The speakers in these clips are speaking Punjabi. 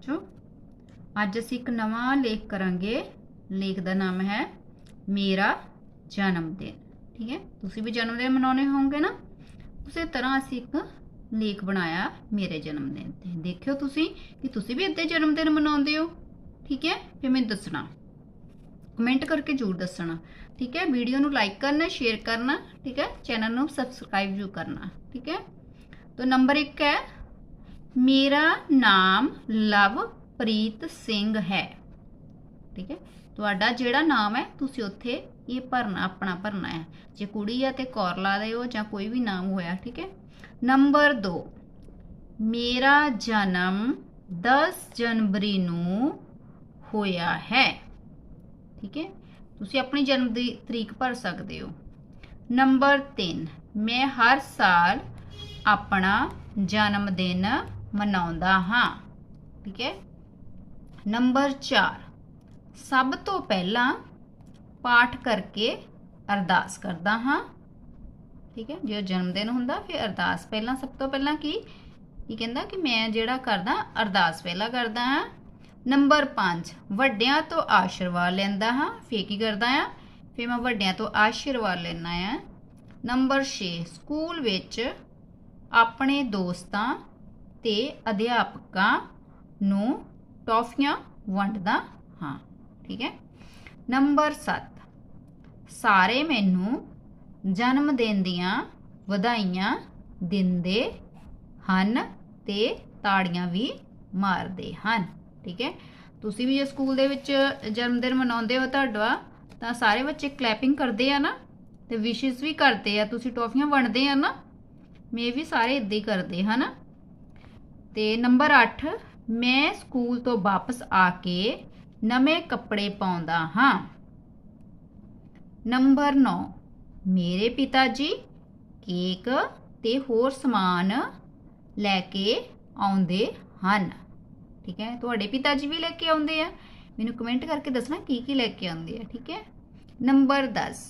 ਬੱਚੋ ਅੱਜ ਅਸੀਂ ਇੱਕ ਨਵਾਂ ਲੇਖ ਕਰਾਂਗੇ ਲੇਖ ਦਾ ਨਾਮ ਹੈ ਮੇਰਾ ਜਨਮ ਦਿਨ ਠੀਕ ਹੈ ਤੁਸੀਂ ਵੀ ਜਨਮ ਦਿਨ ਮਨਾਉਣੇ ਹੋਵੋਗੇ ਨਾ ਉਸੇ ਤਰ੍ਹਾਂ ਅਸੀਂ ਇੱਕ ਲੇਖ ਬਣਾਇਆ ਮੇਰੇ ਜਨਮ ਦਿਨ ਤੇ ਦੇਖਿਓ ਤੁਸੀਂ ਕਿ ਤੁਸੀਂ ਵੀ ਇੱਦਾਂ ਜਨਮ ਦਿਨ ਮਨਾਉਂਦੇ ਹੋ ਠੀਕ ਹੈ ਫਿਰ ਮੈਨੂੰ ਦੱਸਣਾ ਕਮੈਂਟ ਕਰਕੇ ਜ਼ਰੂਰ ਦੱਸਣਾ ਠੀਕ ਹੈ ਵੀਡੀਓ ਨੂੰ ਲਾਈਕ ਕਰਨਾ ਸ਼ੇਅਰ ਕਰਨਾ ਠੀਕ ਹੈ ਚੈਨਲ ਨੂੰ ਸਬਸਕ੍ਰਾਈਬ ਜ਼ਰੂਰ ਕਰਨਾ ਠੀਕ ਹੈ तो नंबर एक है ਮੇਰਾ ਨਾਮ ਲਵਪ੍ਰੀਤ ਸਿੰਘ ਹੈ। ਠੀਕ ਹੈ? ਤੁਹਾਡਾ ਜਿਹੜਾ ਨਾਮ ਹੈ, ਤੁਸੀਂ ਉੱਥੇ ਇਹ ਭਰਨਾ, ਆਪਣਾ ਭਰਨਾ ਹੈ। ਜੇ ਕੁੜੀ ਆ ਤੇ ਕੌਰ ਲਾ ਦਿਓ ਜਾਂ ਕੋਈ ਵੀ ਨਾਮ ਹੋਇਆ, ਠੀਕ ਹੈ? ਨੰਬਰ 2 ਮੇਰਾ ਜਨਮ 10 ਜਨਵਰੀ ਨੂੰ ਹੋਇਆ ਹੈ। ਠੀਕ ਹੈ? ਤੁਸੀਂ ਆਪਣੀ ਜਨਮ ਦੀ ਤਰੀਕ ਭਰ ਸਕਦੇ ਹੋ। ਨੰਬਰ 3 ਮੈਂ ਹਰ ਸਾਲ ਆਪਣਾ ਜਨਮ ਦਿਨ ਮਨਾਉਂਦਾ ਹਾਂ। ਠੀਕ ਹੈ? ਨੰਬਰ 4 ਸਭ ਤੋਂ ਪਹਿਲਾਂ ਪਾਠ ਕਰਕੇ ਅਰਦਾਸ ਕਰਦਾ ਹਾਂ। ਠੀਕ ਹੈ? ਜੇ ਜਨਮ ਦਿਨ ਹੁੰਦਾ, ਫਿਰ ਅਰਦਾਸ ਪਹਿਲਾਂ ਸਭ ਤੋਂ ਪਹਿਲਾਂ ਕੀ? ਕੀ ਕਹਿੰਦਾ ਕਿ ਮੈਂ ਜਿਹੜਾ ਕਰਦਾ, ਅਰਦਾਸ ਪਹਿਲਾਂ ਕਰਦਾ ਹਾਂ। ਨੰਬਰ 5 ਵੱਡਿਆਂ ਤੋਂ ਆਸ਼ੀਰਵਾਦ ਲੈਂਦਾ ਹਾਂ। ਫੇਰ ਕੀ ਕਰਦਾ ਆ ਫੇਰ ਮੈਂ ਵੱਡਿਆਂ ਤੋਂ ਆਸ਼ੀਰਵਾਦ ਲੈਣਾ ਆ ਨੰਬਰ 6 ਸਕੂਲ ਵਿੱਚ ਆਪਣੇ ਦੋਸਤਾਂ ਤੇ ਅਧਿਆਪਕਾਂ ਨੂੰ ਟੌਫੀਆਂ ਵੰਡਦਾ ਹਾਂ, ਠੀਕ ਹੈ। ਨੰਬਰ 7 ਸਾਰੇ ਮੈਨੂੰ ਜਨਮ ਦਿਨ ਦੀਆਂ ਵਧਾਈਆਂ ਦਿੰਦੇ ਹਨ ਤੇ ਤਾੜੀਆਂ ਵੀ ਮਾਰਦੇ ਹਨ, ਠੀਕ ਹੈ। ਤੁਸੀਂ ਵੀ ਜੇ ਸਕੂਲ ਦੇ ਵਿੱਚ ਜਨਮ ਦਿਨ ਮਨਾਉਂਦੇ ਹੋ ਤੁਹਾਡਾ, ਤਾਂ ਸਾਰੇ ਬੱਚੇ ਕਲੈਪਿੰਗ ਕਰਦੇ ਆ ਨਾ ਤੇ ਵਿਸ਼ੇਸ ਵੀ ਕਰਦੇ ਆ, ਤੁਸੀਂ ਟੌਫੀਆਂ ਵੰਡਦੇ ਆ ਨਾ, ਮੇ ਵੀ ਸਾਰੇ ਇਦਾਂ ਹੀ ਕਰਦੇ, ਹਨ। ਤੇ ਨੰਬਰ 8 ਮੈਂ ਸਕੂਲ ਤੋਂ ਵਾਪਸ ਆ ਕੇ ਨਵੇਂ ਕੱਪੜੇ ਪਾਉਂਦਾ ਹਾਂ। ਨੰਬਰ 9 ਮੇਰੇ ਪਿਤਾ ਜੀ ਕੇਕ ਤੇ ਹੋਰ ਸਮਾਨ ਲੈ ਕੇ ਆਉਂਦੇ ਹਨ। ਠੀਕ ਹੈ, ਤੁਹਾਡੇ ਪਿਤਾ ਜੀ ਵੀ ਲੈ ਕੇ ਆਉਂਦੇ ਆ। ਮੈਨੂੰ ਕਮੈਂਟ ਕਰਕੇ ਦੱਸਣਾ ਕੀ ਕੀ ਲੈ ਕੇ ਆਉਂਦੇ ਆ, ਠੀਕ ਹੈ। ਨੰਬਰ 10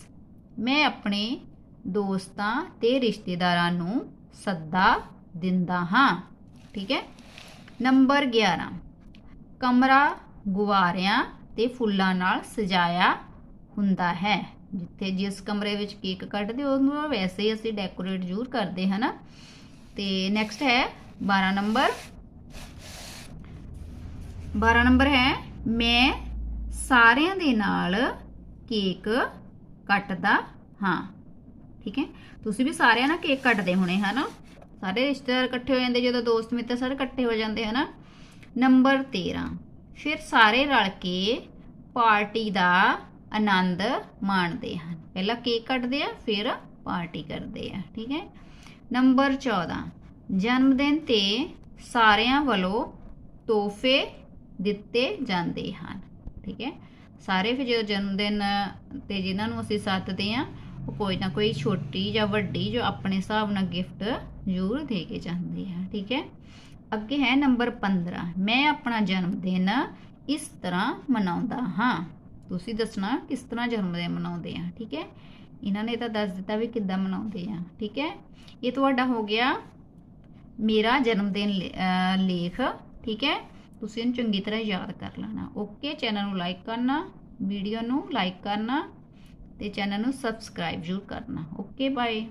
ਮੈਂ ਆਪਣੇ ਦੋਸਤਾਂ ਤੇ ਰਿਸ਼ਤੇਦਾਰਾਂ ਨੂੰ ਸੱਦਾ ਦਿੰਦਾ ਹਾਂ। ਠੀਕ ਹੈ? ਨੰਬਰ 11 ਕਮਰਾ ਗੁਬਾਰਿਆਂ ਤੇ ਫੁੱਲਾਂ ਨਾਲ ਸਜਾਇਆ ਹੁੰਦਾ ਹੈ। ਜਿੱਥੇ ਜਿਸ ਕਮਰੇ ਵਿੱਚ ਕੇਕ ਕੱਟਦੇ, ਉਹਨੂੰ ਵੈਸੇ ਹੀ ਅਸੀਂ ਡੈਕੋਰੇਟ ਜ਼ਰੂਰ ਕਰਦੇ, ਹਨਾ? ਤੇ ਨੈਕਸਟ ਹੈ 12 ਨੰਬਰ। 12 ਨੰਬਰ ਹੈ, ਮੈਂ ਸਾਰਿਆਂ ਦੇ ਨਾਲ ਕੇਕ ਕੱਟਦਾ ਹਾਂ। ਠੀਕ ਹੈ? ਤੁਸੀਂ ਵੀ ਸਾਰਿਆਂ ਨਾਲ ਕੇਕ ਕੱਟਦੇ ਹੋਣੇ, ਹਨਾ? ਸਾਰੇ ਰਿਸ਼ਤੇਦਾਰ ਇਕੱਠੇ ਹੋ ਜਾਂਦੇ, ਜਦੋਂ ਦੋਸਤ ਮਿੱਤਰ ਸਾਰੇ ਇਕੱਠੇ ਹੋ ਜਾਂਦੇ, ਹਨਾ? ਨੰਬਰ 13 ਫਿਰ ਸਾਰੇ ਰਲ ਕੇ ਪਾਰਟੀ ਦਾ ਆਨੰਦ ਮਾਣਦੇ ਹਨ। ਪਹਿਲਾਂ ਕੇਕ ਕੱਟਦੇ ਆ, ਫਿਰ ਪਾਰਟੀ ਕਰਦੇ ਆ, ਠੀਕ ਹੈ? ਨੰਬਰ 14 ਜਨਮ ਦਿਨ ਤੇ ਸਾਰਿਆਂ ਵੱਲੋਂ ਤੋਹਫੇ ਦਿੱਤੇ ਜਾਂਦੇ ਹਨ, ਠੀਕ ਹੈ? ਸਾਰੇ ਫਿਰ ਜਦੋਂ ਜਨਮ ਦਿਨ ਤੇ ਜਿਨ੍ਹਾਂ ਨੂੰ ਅਸੀਂ ਸੱਦਦੇ ਆ ਉਹ ਕੋਈ ਨਾ ਕੋਈ ਛੋਟੀ ਜਾਂ ਵੱਡੀ ਜੋ ਆਪਣੇ ਹਿਸਾਬ ਨਾਲ ਗਿਫਟ ਜ਼ਰੂਰ ਦੇ ਕੇ ਜਾਂਦੇ ਆ ਠੀਕ ਹੈ? ਅੱਗੇ ਹੈ ਨੰਬਰ 15 ਮੈਂ ਆਪਣਾ ਜਨਮ ਦਿਨ ਇਸ ਤਰ੍ਹਾਂ ਮਨਾਉਂਦਾ ਹਾਂ। ਤੁਸੀਂ ਦੱਸਣਾ ਕਿਸ ਤਰ੍ਹਾਂ ਜਨਮ ਦਿਨ ਮਨਾਉਂਦੇ ਆ, ਠੀਕ ਹੈ? ਇਹਨਾਂ ਨੇ ਤਾਂ ਦੱਸ ਦਿੱਤਾ ਵੀ ਕਿੱਦਾਂ ਮਨਾਉਂਦੇ ਆ, ਠੀਕ ਹੈ? ਇਹ ਤੁਹਾਡਾ ਹੋ ਗਿਆ ਮੇਰਾ ਜਨਮ ਦਿਨ ਲੇਖ, ਠੀਕ ਹੈ? ਤੁਸੀਂ ਇਹਨੂੰ ਚੰਗੀ ਤਰ੍ਹਾਂ ਯਾਦ ਕਰ ਲੈਣਾ। ਓਕੇ, ਚੈਨਲ ਨੂੰ ਲਾਈਕ ਕਰਨਾ, ਵੀਡੀਓ ਨੂੰ ਲਾਈਕ ਕਰਨਾ ਤੇ ਚੈਨਲ ਨੂੰ ਸਬਸਕ੍ਰਾਈਬ ਜ਼ਰੂਰ ਕਰਨਾ। Okay bye